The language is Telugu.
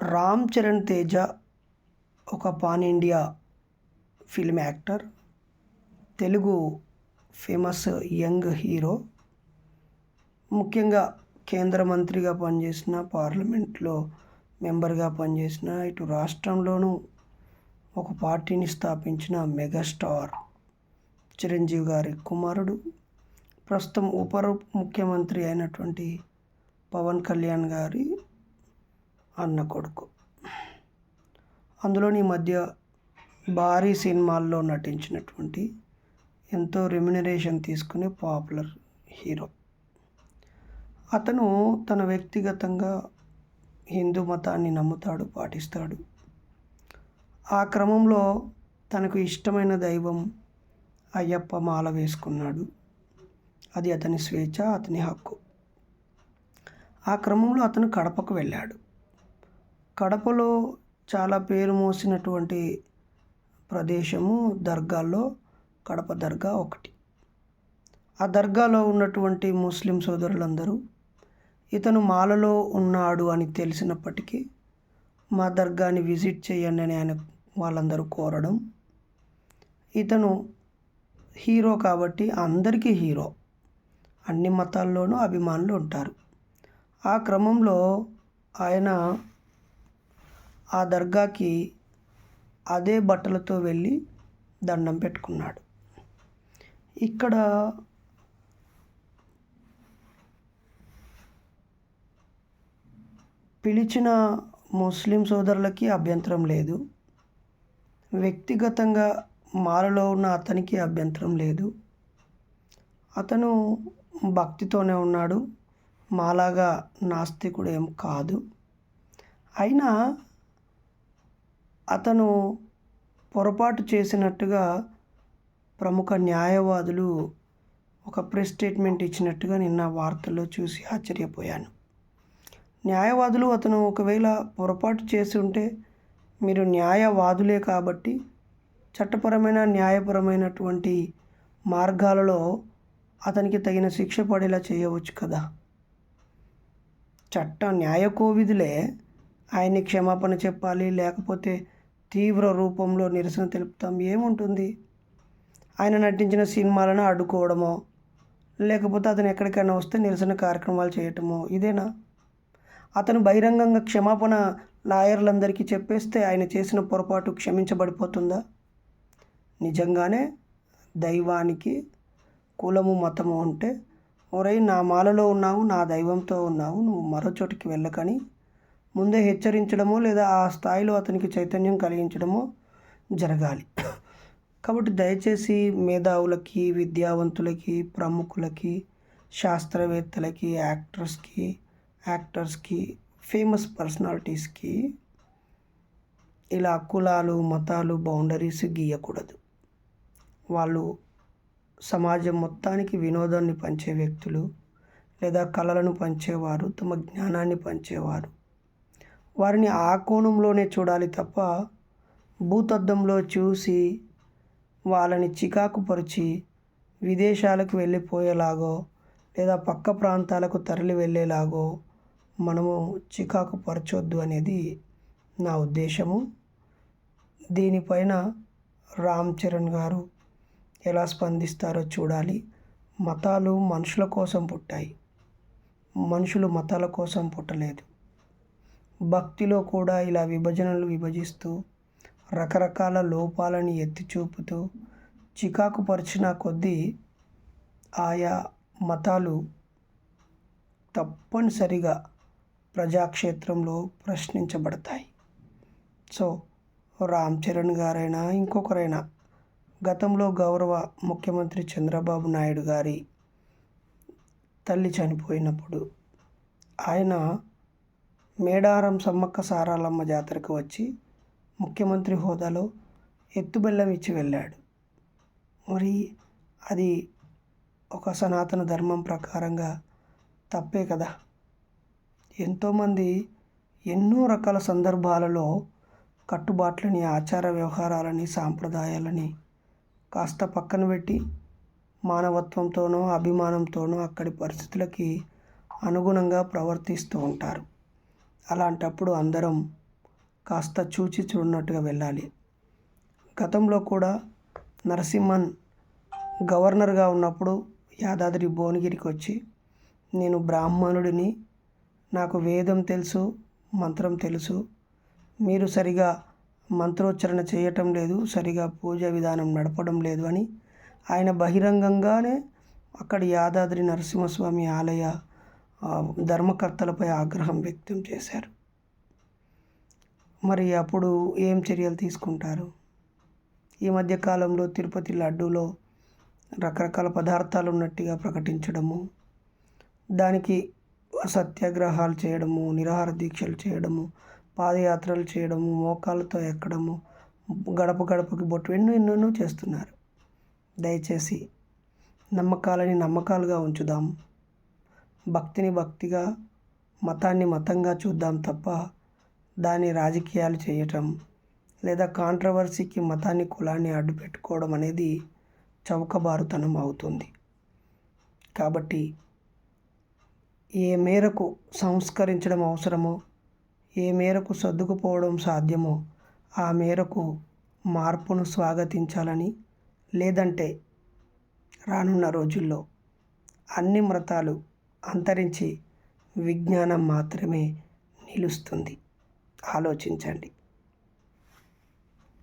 రామ్ చరణ్ తేజ ఒక pan India film actor. Telugu famous young hero. ముఖ్యంగా కేంద్ర మంత్రిగా పనిచేసిన పార్లమెంట్లో మెంబర్గా పనిచేసిన ఇటు రాష్ట్రంలోనూ ఒక పార్టీని స్థాపించిన మెగాస్టార్ చిరంజీవి గారి కుమారుడు. ప్రస్తుతం ఉప ముఖ్యమంత్రి అయినటువంటి పవన్ కళ్యాణ్ గారి అన్న కొడుకు. అందులోని ఈ మధ్య భారీ సినిమాల్లో నటించినటువంటి ఎంతో రెమ్యునరేషన్ తీసుకునే పాపులర్ హీరో. అతను తన వ్యక్తిగతంగా హిందూ మతాన్ని నమ్ముతాడు పాటిస్తాడు. ఆ క్రమంలో తనకు ఇష్టమైన దైవం అయ్యప్ప మాల వేసుకున్నాడు. అది అతని స్వేచ్ఛ అతని హక్కు. ఆ క్రమంలో అతను కడపకు వెళ్ళాడు. కడపలో చాలా పేరు మోసినటువంటి ప్రదేశము దర్గాల్లో కడప దర్గా ఒకటి. ఆ దర్గాలో ఉన్నటువంటి ముస్లిం సోదరులందరూ ఇతను మాలలో ఉన్నాడు అని తెలిసినప్పటికీ మా దర్గాని విజిట్ చేయండి అని ఆయన వాళ్ళందరూ కోరడం. ఇతను హీరో కాబట్టి అందరికీ హీరో. అన్ని మతాల్లోనూ అభిమానులు ఉంటారు. ఆ క్రమంలో ఆయన ఆ దర్గాకి అదే బట్టలతో వెళ్ళి దండం పెట్టుకున్నాడు. ఇక్కడ పిలిచిన ముస్లిం సోదరులకి అభ్యంతరం లేదు. వ్యక్తిగతంగా మాలలో ఉన్న అతనికి అభ్యంతరం లేదు. అతను భక్తితోనే ఉన్నాడు. మాలాగా నాస్తికుడు ఏం కాదు. అయినా అతను పొరపాటు చేసినట్టుగా ప్రముఖ న్యాయవాదులు ఒక ప్రెస్ స్టేట్మెంట్ ఇచ్చినట్టుగా నిన్న వార్తల్లో చూసి ఆశ్చర్యపోయాను. న్యాయవాదులు అతను ఒకవేళ పొరపాటు చేసి ఉంటే మీరు న్యాయవాదులే కాబట్టి చట్టపరమైన న్యాయపరమైనటువంటి మార్గాలలో అతనికి తగిన శిక్ష పడేలా చేయవచ్చు కదా. చట్ట న్యాయ కోవిధులే ఆయన్ని క్షమాపణ చెప్పాలి లేకపోతే తీవ్ర రూపంలో నిరసన తెలుపుతాం. ఏముంటుంది? ఆయన నటించిన సినిమాలను అడ్డుకోవడమో లేకపోతే అతను ఎక్కడికైనా వస్తే నిరసన కార్యక్రమాలు చేయటమో ఇదేనా? అతను బహిరంగంగా క్షమాపణ లాయర్లందరికీ చెప్పేస్తే ఆయన చేసిన పొరపాటు క్షమించబడిపోతుందా? నిజంగానే దైవానికి కులము మతము ఉంటే ఒరై నా మాలలో ఉన్నావు నా దైవంతో ఉన్నావు నువ్వు మరో చోటికి వెళ్ళకని ముందే హెచ్చరించడము లేదా ఆ స్థాయిలో అతనికి చైతన్యం కలిగించడము జరగాలి. కాబట్టి దయచేసి మేధావులకి విద్యావంతులకి ప్రముఖులకి శాస్త్రవేత్తలకి యాక్టర్స్కి యాక్టర్స్కి ఫేమస్ పర్సనాలిటీస్కి ఇలా కులాలు మతాలు బౌండరీస్ గీయకూడదు. వాళ్ళు సమాజం మొత్తానికి వినోదాన్ని పంచే వ్యక్తులు లేదా కళలను పంచేవారు తమ జ్ఞానాన్ని పంచేవారు. వారిని ఆ కోణంలోనే చూడాలి తప్ప భూతద్దంలో చూసి వాళ్ళని చికాకుపరిచి విదేశాలకు వెళ్ళిపోయేలాగో లేదా పక్క ప్రాంతాలకు తరలి వెళ్ళేలాగో మనము చికాకు పరచొద్దు అనేది నా ఉద్దేశము. దీనిపైన రామ్ చరణ్ గారు ఎలా స్పందిస్తారో చూడాలి. మతాలు మనుషుల కోసం పుట్టాయి. మనుషులు మతాల కోసం పుట్టలేదు. భక్తిలో కూడా ఇలా విభజనలు విభజిస్తూ రకరకాల లోపాలని ఎత్తి చూపుతూ చికాకు పరిచిన కొద్దీ ఆయా మతాలు తప్పనిసరిగా ప్రజాక్షేత్రంలో ప్రశ్నించబడతాయి. సో రామ్ చరణ్ గారైనా ఇంకొకరైనా గతంలో గౌరవ ముఖ్యమంత్రి చంద్రబాబు నాయుడు గారి తల్లి చనిపోయినప్పుడు ఆయన మేడారం సమ్మక్క సారాలమ్మ జాతరకు వచ్చి ముఖ్యమంత్రి హోదాలో ఎత్తుబెల్లం ఇచ్చి వెళ్ళాడు. మరి అది ఒక సనాతన ధర్మం ప్రకారంగా తప్పే కదా? ఎంతోమంది ఎన్నో రకాల సందర్భాలలో కట్టుబాట్లని ఆచార వ్యవహారాలని సాంప్రదాయాలని కాస్త పక్కన పెట్టి మానవత్వంతోనో అభిమానంతోనో అక్కడి పరిస్థితులకి అనుగుణంగా ప్రవర్తిస్తూ ఉంటారు. అలాంటప్పుడు అందరం కాస్త చూచి చూడనట్టుగా వెళ్ళాలి. గతంలో కూడా నరసింహన్ గవర్నర్గా ఉన్నప్పుడు యాదాద్రి భువనగిరికి వచ్చి నేను బ్రాహ్మణుడిని నాకు వేదం తెలుసు మంత్రం తెలుసు మీరు సరిగా మంత్రోచ్చరణ చేయటం లేదు సరిగా పూజ విధానం నడపడం లేదు అని ఆయన బహిరంగంగానే అక్కడ యాదాద్రి నరసింహస్వామి ఆలయ ధర్మకర్తలపై ఆగ్రహం వ్యక్తం చేశారు. మరి అప్పుడు ఏం చర్యలు తీసుకుంటారు? ఈ మధ్య కాలంలో తిరుపతి లడ్డూలో రకరకాల పదార్థాలు ఉన్నట్టుగా ప్రకటించడము దానికి సత్యాగ్రహాలు చేయడము నిరాహార దీక్షలు చేయడము పాదయాత్రలు చేయడము మోకాలతో ఎక్కడము గడప గడపకి బొట్టు ఎన్నో ఎన్నెన్నో చేస్తున్నారు. దయచేసి నమ్మకాలని నమ్మకాలుగా ఉంచుదాము భక్తిని భక్తిగా మతాన్ని మతంగా చూద్దాం తప్ప దాని రాజకీయాలు చేయటం లేదా కాంట్రవర్సీకి మతాన్ని కులాన్ని అడ్డు పెట్టుకోవడం అనేది చౌకబారుతనం అవుతుంది. కాబట్టి ఏ మేరకు సంస్కరించడం అవసరమో ఏ మేరకు సర్దుకుపోవడం సాధ్యమో ఆ మేరకు మార్పును స్వాగతించాలని లేదంటే రానున్న రోజుల్లో అన్ని మతాలు అంతరించి విజ్ఞానం మాత్రమే నిలుస్తుంది. ఆలోచించండి.